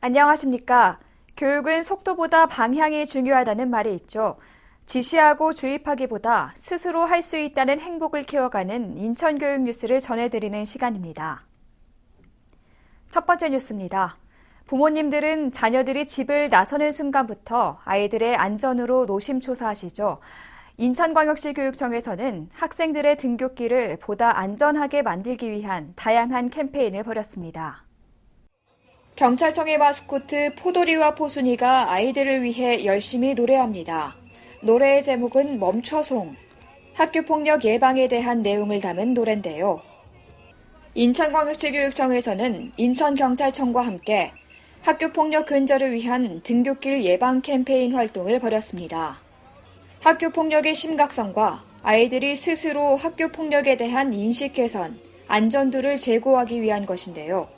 안녕하십니까. 교육은 속도보다 방향이 중요하다는 말이 있죠. 지시하고 주입하기보다 스스로 할 수 있다는 행복을 키워가는 인천교육 뉴스를 전해드리는 시간입니다. 첫 번째 뉴스입니다. 부모님들은 자녀들이 집을 나서는 순간부터 아이들의 안전으로 노심초사하시죠. 인천광역시 교육청에서는 학생들의 등굣길을 보다 안전하게 만들기 위한 다양한 캠페인을 벌였습니다. 경찰청의 마스코트 포도리와 포순이가 아이들을 위해 열심히 노래합니다. 노래의 제목은 멈춰송. 학교폭력 예방에 대한 내용을 담은 노래인데요. 인천광역시 교육청에서는 인천경찰청과 함께 학교폭력 근절을 위한 등교길 예방 캠페인 활동을 벌였습니다. 학교폭력의 심각성과 아이들이 스스로 학교폭력에 대한 인식 개선, 안전도를 제고하기 위한 것인데요.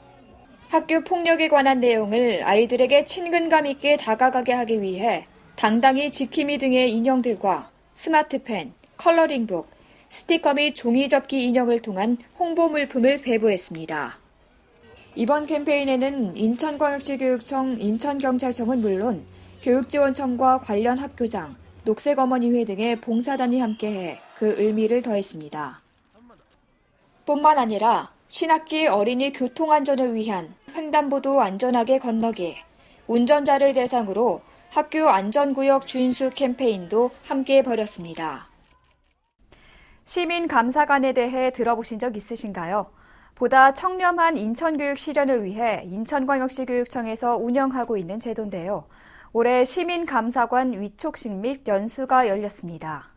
학교 폭력에 관한 내용을 아이들에게 친근감 있게 다가가게 하기 위해 당당히 지킴이 등의 인형들과 스마트펜, 컬러링북, 스티커 및 종이 접기 인형을 통한 홍보 물품을 배부했습니다. 이번 캠페인에는 인천광역시 교육청, 인천경찰청은 물론 교육지원청과 관련 학교장, 녹색어머니회 등의 봉사단이 함께해 그 의미를 더했습니다. 뿐만 아니라 신학기 어린이 교통안전을 위한 횡단보도 안전하게 건너기, 운전자를 대상으로 학교 안전구역 준수 캠페인도 함께 벌였습니다. 시민 감사관에 대해 들어보신 적 있으신가요? 보다 청렴한 인천교육 실현을 위해 인천광역시 교육청에서 운영하고 있는 제도인데요. 올해 시민감사관 위촉식 및 연수가 열렸습니다.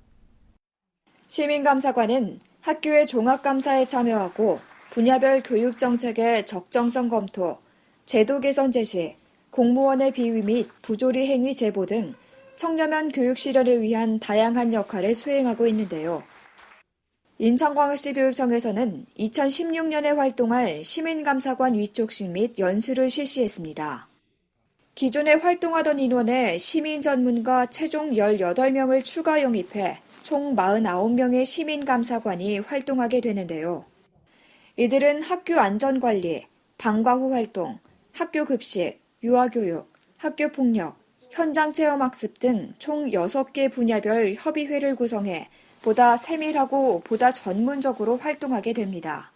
시민감사관은 학교의 종합감사에 참여하고 분야별 교육 정책의 적정성 검토, 제도 개선 제시, 공무원의 비위 및 부조리 행위 제보 등 청렴한 교육 실현을 위한 다양한 역할을 수행하고 있는데요. 인천광역시 교육청에서는 2016년에 활동할 시민감사관 위촉식 및 연수를 실시했습니다. 기존에 활동하던 인원에 시민 전문가 최종 18명을 추가 영입해 총 49명의 시민감사관이 활동하게 되는데요. 이들은 학교 안전관리, 방과 후 활동, 학교 급식, 유아교육, 학교 폭력, 현장 체험 학습 등 총 6개 분야별 협의회를 구성해 보다 세밀하고 보다 전문적으로 활동하게 됩니다.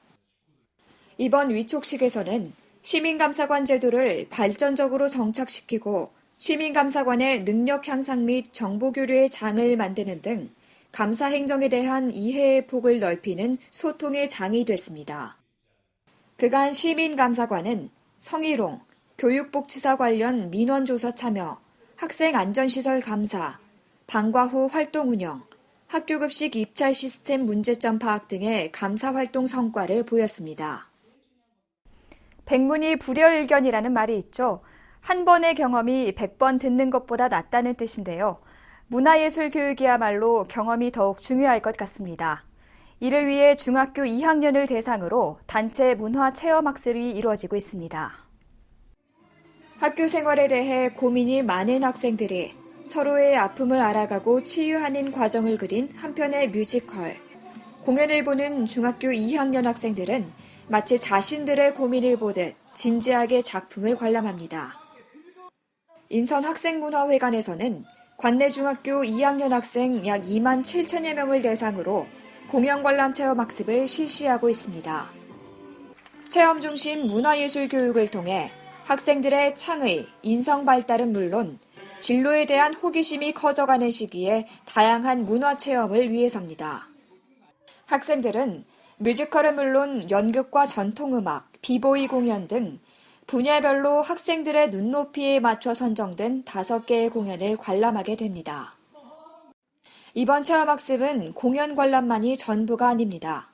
이번 위촉식에서는 시민감사관 제도를 발전적으로 정착시키고 시민감사관의 능력 향상 및 정보 교류의 장을 만드는 등 감사 행정에 대한 이해의 폭을 넓히는 소통의 장이 됐습니다. 그간 시민감사관은 성희롱, 교육복지사 관련 민원조사 참여, 학생 안전시설 감사, 방과 후 활동 운영, 학교급식 입찰 시스템 문제점 파악 등의 감사 활동 성과를 보였습니다. 백문이 불여일견이라는 말이 있죠. 한 번의 경험이 100번 듣는 것보다 낫다는 뜻인데요. 문화예술 교육이야말로 경험이 더욱 중요할 것 같습니다. 이를 위해 중학교 2학년을 대상으로 단체 문화 체험 학습이 이루어지고 있습니다. 학교 생활에 대해 고민이 많은 학생들이 서로의 아픔을 알아가고 치유하는 과정을 그린 한편의 뮤지컬. 공연을 보는 중학교 2학년 학생들은 마치 자신들의 고민을 보듯 진지하게 작품을 관람합니다. 인천 학생문화회관에서는 관내 중학교 2학년 학생 약 2만 7천여 명을 대상으로 공연 관람 체험 학습을 실시하고 있습니다. 체험 중심 문화예술 교육을 통해 학생들의 창의, 인성 발달은 물론 진로에 대한 호기심이 커져가는 시기에 다양한 문화 체험을 위해서입니다. 학생들은 뮤지컬은 물론 연극과 전통음악, 비보이 공연 등 분야별로 학생들의 눈높이에 맞춰 선정된 다섯 개의 공연을 관람하게 됩니다. 이번 체험학습은 공연 관람만이 전부가 아닙니다.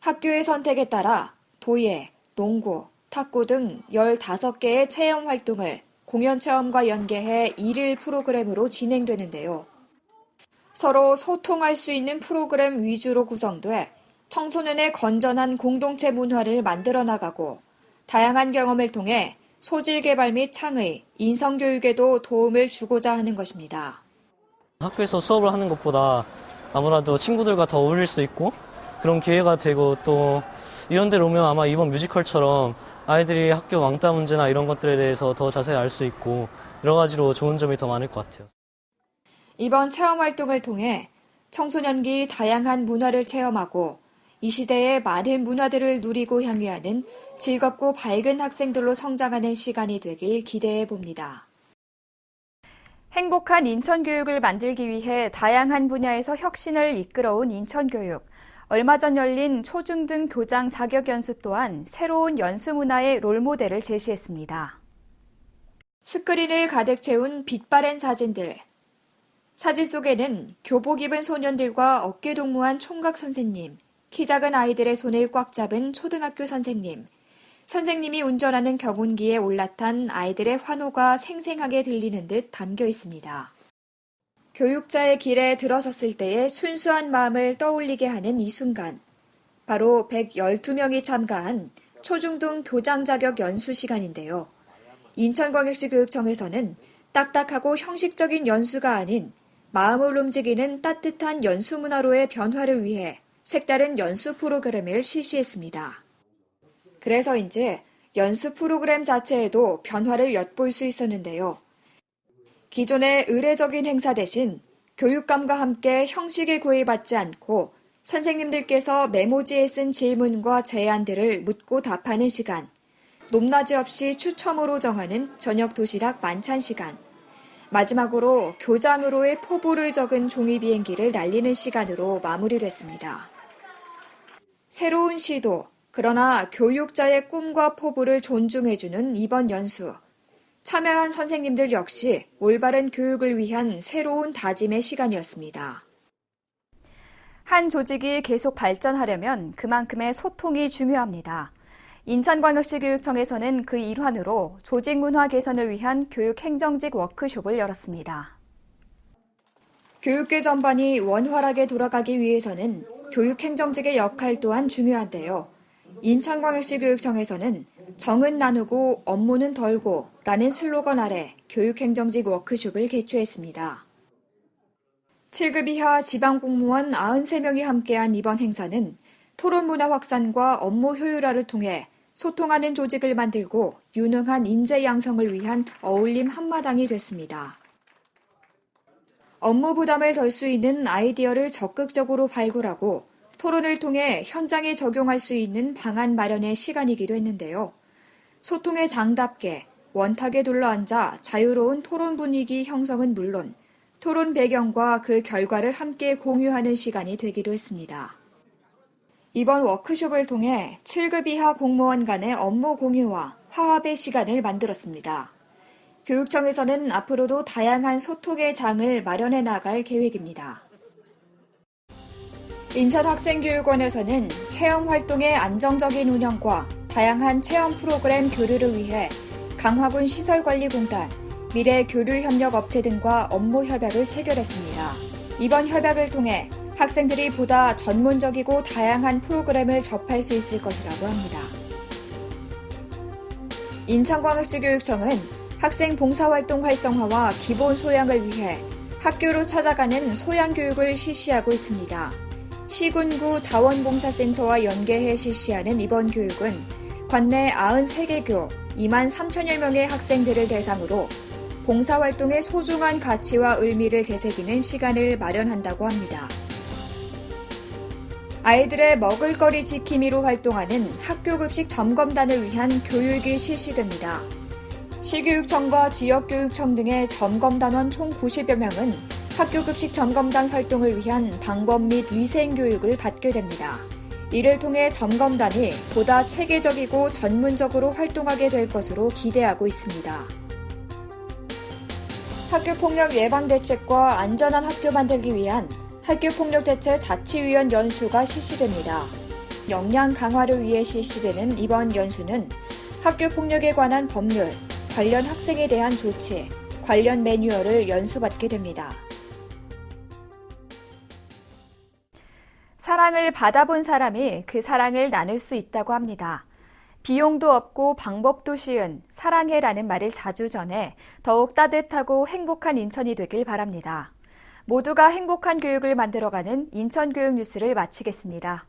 학교의 선택에 따라 도예, 농구, 탁구 등 15개의 체험 활동을 공연 체험과 연계해 일일 프로그램으로 진행되는데요. 서로 소통할 수 있는 프로그램 위주로 구성돼 청소년의 건전한 공동체 문화를 만들어 나가고 다양한 경험을 통해 소질 개발 및 창의, 인성 교육에도 도움을 주고자 하는 것입니다. 학교에서 수업을 하는 것보다 아무래도 친구들과 더 어울릴 수 있고 그런 기회가 되고 또 이런 데로 오면 아마 이번 뮤지컬처럼 아이들이 학교 왕따 문제나 이런 것들에 대해서 더 자세히 알 수 있고 여러 가지로 좋은 점이 더 많을 것 같아요. 이번 체험 활동을 통해 청소년기 다양한 문화를 체험하고 이 시대의 많은 문화들을 누리고 향유하는 즐겁고 밝은 학생들로 성장하는 시간이 되길 기대해 봅니다. 행복한 인천교육을 만들기 위해 다양한 분야에서 혁신을 이끌어온 인천교육. 얼마 전 열린 초중등 교장 자격 연수 또한 새로운 연수 문화의 롤모델을 제시했습니다. 스크린을 가득 채운 빛바랜 사진들. 사진 속에는 교복 입은 소년들과 어깨 동무한 총각 선생님, 키 작은 아이들의 손을 꽉 잡은 초등학교 선생님, 선생님이 운전하는 경운기에 올라탄 아이들의 환호가 생생하게 들리는 듯 담겨 있습니다. 교육자의 길에 들어섰을 때의 순수한 마음을 떠올리게 하는 이 순간. 바로 112명이 참가한 초중등 교장 자격 연수 시간인데요. 인천광역시 교육청에서는 딱딱하고 형식적인 연수가 아닌 마음을 움직이는 따뜻한 연수 문화로의 변화를 위해 색다른 연수 프로그램을 실시했습니다. 그래서인지 연수 프로그램 자체에도 변화를 엿볼 수 있었는데요. 기존의 의례적인 행사 대신 교육감과 함께 형식에 구애받지 않고 선생님들께서 메모지에 쓴 질문과 제안들을 묻고 답하는 시간, 높낮이 없이 추첨으로 정하는 저녁 도시락 만찬 시간, 마지막으로 교장으로의 포부를 적은 종이 비행기를 날리는 시간으로 마무리됐습니다. 새로운 시도, 그러나 교육자의 꿈과 포부를 존중해주는 이번 연수. 참여한 선생님들 역시 올바른 교육을 위한 새로운 다짐의 시간이었습니다. 한 조직이 계속 발전하려면 그만큼의 소통이 중요합니다. 인천광역시 교육청에서는 그 일환으로 조직 문화 개선을 위한 교육 행정직 워크숍을 열었습니다. 교육계 전반이 원활하게 돌아가기 위해서는 교육 행정직의 역할 또한 중요한데요. 인천광역시 교육청에서는 정은 나누고 업무는 덜고 라는 슬로건 아래 교육행정직 워크숍을 개최했습니다. 7급 이하 지방공무원 93명이 함께한 이번 행사는 토론 문화 확산과 업무 효율화를 통해 소통하는 조직을 만들고 유능한 인재 양성을 위한 어울림 한마당이 됐습니다. 업무 부담을 덜 수 있는 아이디어를 적극적으로 발굴하고 토론을 통해 현장에 적용할 수 있는 방안 마련의 시간이기도 했는데요. 소통의 장답게 원탁에 둘러앉아 자유로운 토론 분위기 형성은 물론 토론 배경과 그 결과를 함께 공유하는 시간이 되기도 했습니다. 이번 워크숍을 통해 7급 이하 공무원 간의 업무 공유와 화합의 시간을 만들었습니다. 교육청에서는 앞으로도 다양한 소통의 장을 마련해 나갈 계획입니다. 인천학생교육원에서는 체험 활동의 안정적인 운영과 다양한 체험 프로그램 교류를 위해 강화군 시설관리공단, 미래교류협력업체 등과 업무 협약을 체결했습니다. 이번 협약을 통해 학생들이 보다 전문적이고 다양한 프로그램을 접할 수 있을 것이라고 합니다. 인천광역시 교육청은 학생 봉사활동 활성화와 기본 소양을 위해 학교로 찾아가는 소양교육을 실시하고 있습니다. 시군구 자원봉사센터와 연계해 실시하는 이번 교육은 관내 93개 교 2만 3천여 명의 학생들을 대상으로 봉사활동의 소중한 가치와 의미를 되새기는 시간을 마련한다고 합니다. 아이들의 먹을거리 지킴이로 활동하는 학교급식 점검단을 위한 교육이 실시됩니다. 시교육청과 지역교육청 등의 점검단원 총 90여 명은 학교급식 점검단 활동을 위한 방법 및 위생 교육을 받게 됩니다. 이를 통해 점검단이 보다 체계적이고 전문적으로 활동하게 될 것으로 기대하고 있습니다. 학교폭력 예방 대책과 안전한 학교 만들기 위한 학교폭력 대책 자치위원 연수가 실시됩니다. 역량 강화를 위해 실시되는 이번 연수는 학교폭력에 관한 법률, 관련 학생에 대한 조치, 관련 매뉴얼을 연수받게 됩니다. 사랑을 받아본 사람이 그 사랑을 나눌 수 있다고 합니다. 비용도 없고 방법도 쉬운 사랑해라는 말을 자주 전해 더욱 따뜻하고 행복한 인천이 되길 바랍니다. 모두가 행복한 교육을 만들어가는 인천교육 뉴스를 마치겠습니다.